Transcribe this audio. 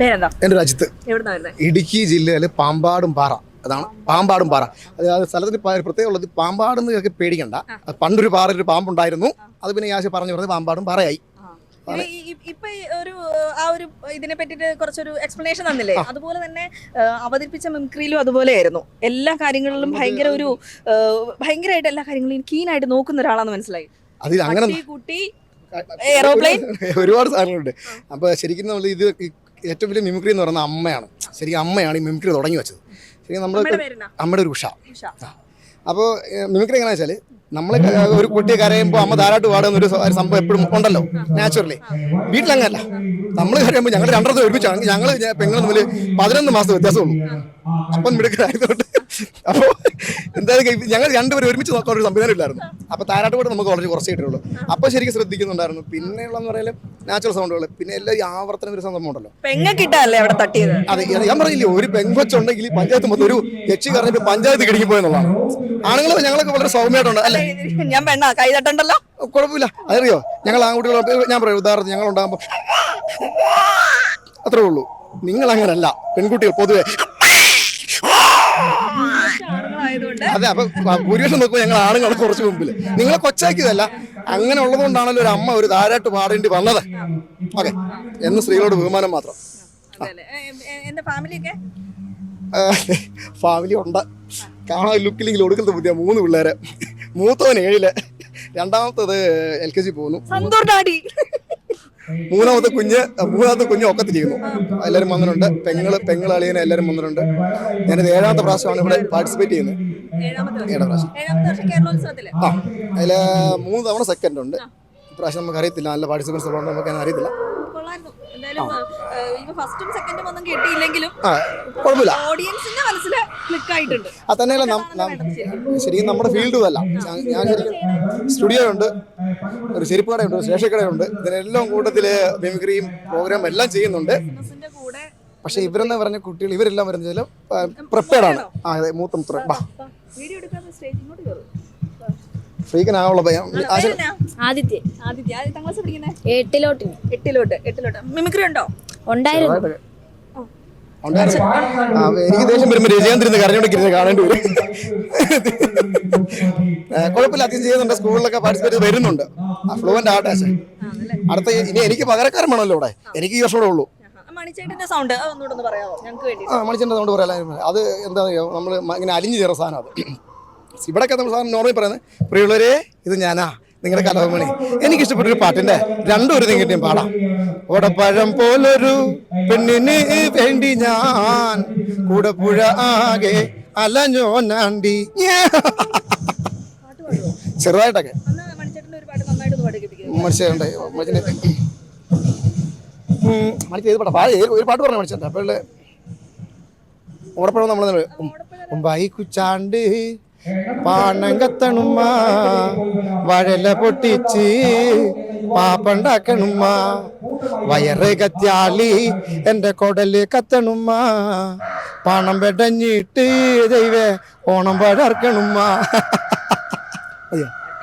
പേരെന്താ? എന്റെ രാജ്യത്ത് ഇടുക്കി ജില്ലയിലെ പാമ്പാടും പാറ. അതാണ് പാമ്പാടും പാറ. അത് ആ സ്ഥലത്തിന് പ്രത്യേകം ഉള്ളത് പാമ്പാടെന്ന് ഒക്കെ പേടിക്കണ്ട. അത് പണ്ടൊരു പാറ ഒരു പാമ്പുണ്ടായിരുന്നു. അത് പിന്നെ ഞാൻ പറഞ്ഞു പറഞ്ഞത് പാമ്പാടും പാറയായി. ഇപ്പൊ ഒരു ആ ഒരു ഇതിനെ പറ്റിട്ട് കുറച്ചൊരു എക്സ്പ്ലനേഷൻ തന്നില്ലേ? അതുപോലെ തന്നെ അവതരിപ്പിച്ച മിമിക്രിയിലും അതുപോലെയായിരുന്നു. എല്ലാ കാര്യങ്ങളിലും ഭയങ്കര ഒരു ഭയങ്കരമായിട്ട് എല്ലാ കാര്യങ്ങളും കീനായിട്ട് നോക്കുന്ന ഒരാളാന്ന് മനസ്സിലായി. അതിൽ അങ്ങനെ പട്ടി, കുട്ടി എയറോപ്ലെയിൻ ഒരുപാട് സാധനങ്ങളുണ്ട്. അപ്പൊ ശരിക്കും നമ്മൾ ഇത് ഏറ്റവും വലിയ മിമിക്രി എന്ന് പറയുന്നത് അമ്മയാണ്. ശരിക്കും അമ്മയാണ് ഈ മിമിക്രി തുടങ്ങി വെച്ചത്. ശരിക്കും നമ്മൾ അമ്മയുടെ ഒരു ഉഷ. അപ്പോൾ മിമിക്രി എങ്ങനെയാ വെച്ചാൽ നമ്മൾ ഒരു കുട്ടിയെ കരയുമ്പോൾ അമ്മ ധാരാട്ട് പാടുന്ന ഒരു സംഭവം എപ്പോഴും ഉണ്ടല്ലോ നാച്ചുറലി വീട്ടിലങ്ങനല്ല. നമ്മൾ കരയുമ്പോൾ ഞങ്ങൾ രണ്ടരത്തെ ഒരുമിച്ചാണ് ഞങ്ങൾ പെങ്ങൾ തമ്മിൽ പതിനൊന്ന് മാസത്തെ വ്യത്യാസമുള്ളൂ. അപ്പം മിടുക്കരായതുകൊണ്ട് അപ്പോൾ എന്തായാലും ഞങ്ങൾ രണ്ടുപേരും ഒരുമിച്ച് നോക്കാൻ ഒരു സംവിധാനം ഇല്ലായിരുന്നു. അപ്പോൾ താരാട്ട് പാട്ട് നമുക്ക് വളരെ കുറച്ച് കിട്ടുള്ളൂ അപ്പോൾ ശരിക്കും ശ്രദ്ധിക്കുന്നുണ്ടായിരുന്നു. പിന്നെയുള്ളതെന്ന് പറയുന്നത് നാച്ചുറൽ സൗണ്ടുകൾ പിന്നെ എല്ലാ ഈ ആവർത്തന ഒരു സംഭവം ഉണ്ടല്ലോ. പെങ്ങക്കിട്ടല്ലേ അവിടെ തട്ടിയത്? അതെ ഞാൻ പറഞ്ഞില്ലേ ഒരു പെങ്കൊച്ചുണ്ടെങ്കിൽ പഞ്ചായത്ത് മൊത്തം ഒരു യക്ഷി കറിഞ്ഞിട്ട് പഞ്ചായത്ത് കിടക്കി പോയെന്നുള്ളതാണ്. ആണുങ്ങൾ ഞങ്ങളൊക്കെ വളരെ സൗമ്യമായിട്ടുണ്ട് അല്ലേ? ഞാൻ പെണ്ണാ? കൈ തട്ടണ്ടല്ലോ? കുഴപ്പമില്ല. അതറിയോ? ഞങ്ങൾ ആൺകുട്ടികളെ ഞാൻ പറയാം ഉദാഹരണത്തിന് ഞങ്ങൾ ഉണ്ടാകുമ്പോൾ അത്രേ ഉള്ളൂ. നിങ്ങൾ അങ്ങനല്ല പെൺകുട്ടികൾ പൊതുവെ അതെ അപ്പൊ ഭൂരിപക്ഷം നോക്കുമ്പോൾ ഞങ്ങൾ ആണുങ്ങൾ കുറച്ച് മുമ്പിൽ. നിങ്ങളെ കൊച്ചാക്കിയതല്ല അങ്ങനെ ഉള്ളതുകൊണ്ടാണല്ലോ ഒരു അമ്മ ഒരു താരാട്ട് പാടേണ്ടി വന്നത്. ഓക്കെ എന്ന് സ്ത്രീകളോട് ബഹുമാനം മാത്രം. എന്റെ ഫാമിലിയൊക്കെ? ഫാമിലി ഉണ്ട്. കാണാൻ ലുക്കില്ലെങ്കിൽ ഒടുക്കലത്തെ ബുദ്ധിയാ മൂന്ന് പിള്ളേരെ. മൂത്തവൻ ഏഴിൽ രണ്ടാമത്തത് എൽ കെ ജി പോകുന്നു. ഡാഡി. മൂന്നാമത്തെ കുഞ്ഞ് മൂന്നാമത്തെ കുഞ്ഞ് ഒക്കത്തിരിക്കുന്നു എല്ലാവരും വന്നിട്ടുണ്ട്. പെങ്ങൾ പെങ്ങൾ അളിയനെ എല്ലാവരും വന്നിട്ടുണ്ട്. ഞാനിത് ഏഴാമത്തെ പ്രാവശ്യമാണ് ഇവിടെ പാർട്ടിസിപ്പേറ്റ് ചെയ്യുന്നത്. ഏഴാം പ്രാവശ്യം. ആ അതിൽ മൂന്ന് തവണ സെക്കൻഡ് ഉണ്ട്. ഇപ്രാവശ്യം നമുക്ക് അറിയത്തില്ല. നല്ല പാർട്ടിസിപ്പൻസ് ഉള്ളതുകൊണ്ട് നമുക്ക് അറിയത്തില്ല. ഇപ്പൊ ഫസ്റ്റും സെക്കൻഡും ഒന്നും കിട്ടിയില്ലെങ്കിലും കുഴപ്പമില്ല. ഓഡിയൻസിന്റെ മനസ്സിൽ ക്ലിക്ക് ആയിട്ടുണ്ട് അത് തന്നെയല്ല ശരിക്കും നമ്മുടെ ഫീൽഡും അല്ല. ഞാൻ- ശരിക്കും സ്റ്റുഡിയോ ഉണ്ട് ഒരു ചെരുപ്പ് കടയുണ്ട് ഒരു സ്റ്റേഷൻ കടയുണ്ട് ഇതിനെല്ലാം കൂട്ടത്തിൽ മിമിക്രിയും പ്രോഗ്രാം എല്ലാം ചെയ്യുന്നുണ്ട്. പക്ഷെ ഇവരെന്ന് പറഞ്ഞ കുട്ടികൾ ഇവരെല്ലാം വരുന്നതിൽ പ്രിപ്പയർഡ് ആണ്. ആ അതെ മൂത്ത ഫ്രീക്കനാവുള്ള ആദിത്യ. ആദിത്യ. പഠിക്കുന്നത് എട്ടിലോട്ട് എട്ടിലോട്ട്. മിമിക്രി ഉണ്ടോ? ഉണ്ടായിരുന്നു. എനിക്ക് ദേഷ്യം വരുമ്പോൾ രജയന്ദ്രന്ന് കരഞ്ഞോണ്ടിരിക്കുന്നത് കാണേണ്ടി വരും. കുഴപ്പമില്ല അത്യം ചെയ്യുന്നുണ്ട്. സ്കൂളിലൊക്കെ പാർട്ടിസിപ്പേറ്റ് വരുന്നുണ്ട്. ഫ്ലുവന്റ് ആട്ടെ അടുത്ത ഇനി എനിക്ക് പകരക്കാരൻ വേണമല്ലോ ഇവിടെ. എനിക്ക് ഈ വർഷം കൂടെ ഉള്ളൂ മണിച്ചേട്ടന്റെ സൗണ്ട് ഒന്നുകൂടെ ഒന്ന് പറയാമോ ഞങ്ങൾക്ക് വേണ്ടി. ആ മണിച്ചന്റെ സൗണ്ട് പറയാൻ അത് എന്താ നമ്മൾ ഇങ്ങനെ അലിഞ്ഞു ചേർന്ന സാധനം അത്. ഇവിടെയൊക്കെ നമ്മൾ സാധനം നോർമലി പറയുന്നത് പ്രിയുള്ളവരെ ഇത് ഞാനാ. നിങ്ങളുടെ കലവമണി എനിക്ക് ഇഷ്ടപ്പെട്ടൊരു പാട്ടിന്റെ രണ്ടും ഒരു നിങ്ങടെയും പാടാം. ഓടപ്പഴം പോലൊരു പെണ്ണിന് വേണ്ടി ഞാൻ കൂടെ പുഴ ആകെ ചെറുതായിട്ടൊക്കെ. ഒരു പഠിപ്പിക്കും മനുഷ്യരുണ്ട് മനുഷ്യന്റെ മനുഷ്യ ഒരു പാട്ട് പറഞ്ഞു മനുഷ്യന്റെ ഓടപ്പഴം നമ്മൾ മുമ്പായി കുച്ചാണ്ട് പാണം കത്തണുമ്മ വഴല പൊട്ടിച്ച് പാപ്പണ്ടാക്കണുമ്മ വയറ് കത്തിയാളി എന്റെ കൊടൽ കത്തണുമ്മ പണം പെടഞ്ഞിട്ട് ദൈവേ ഓണം പഴർക്കണുമ്മ അയ്യോ.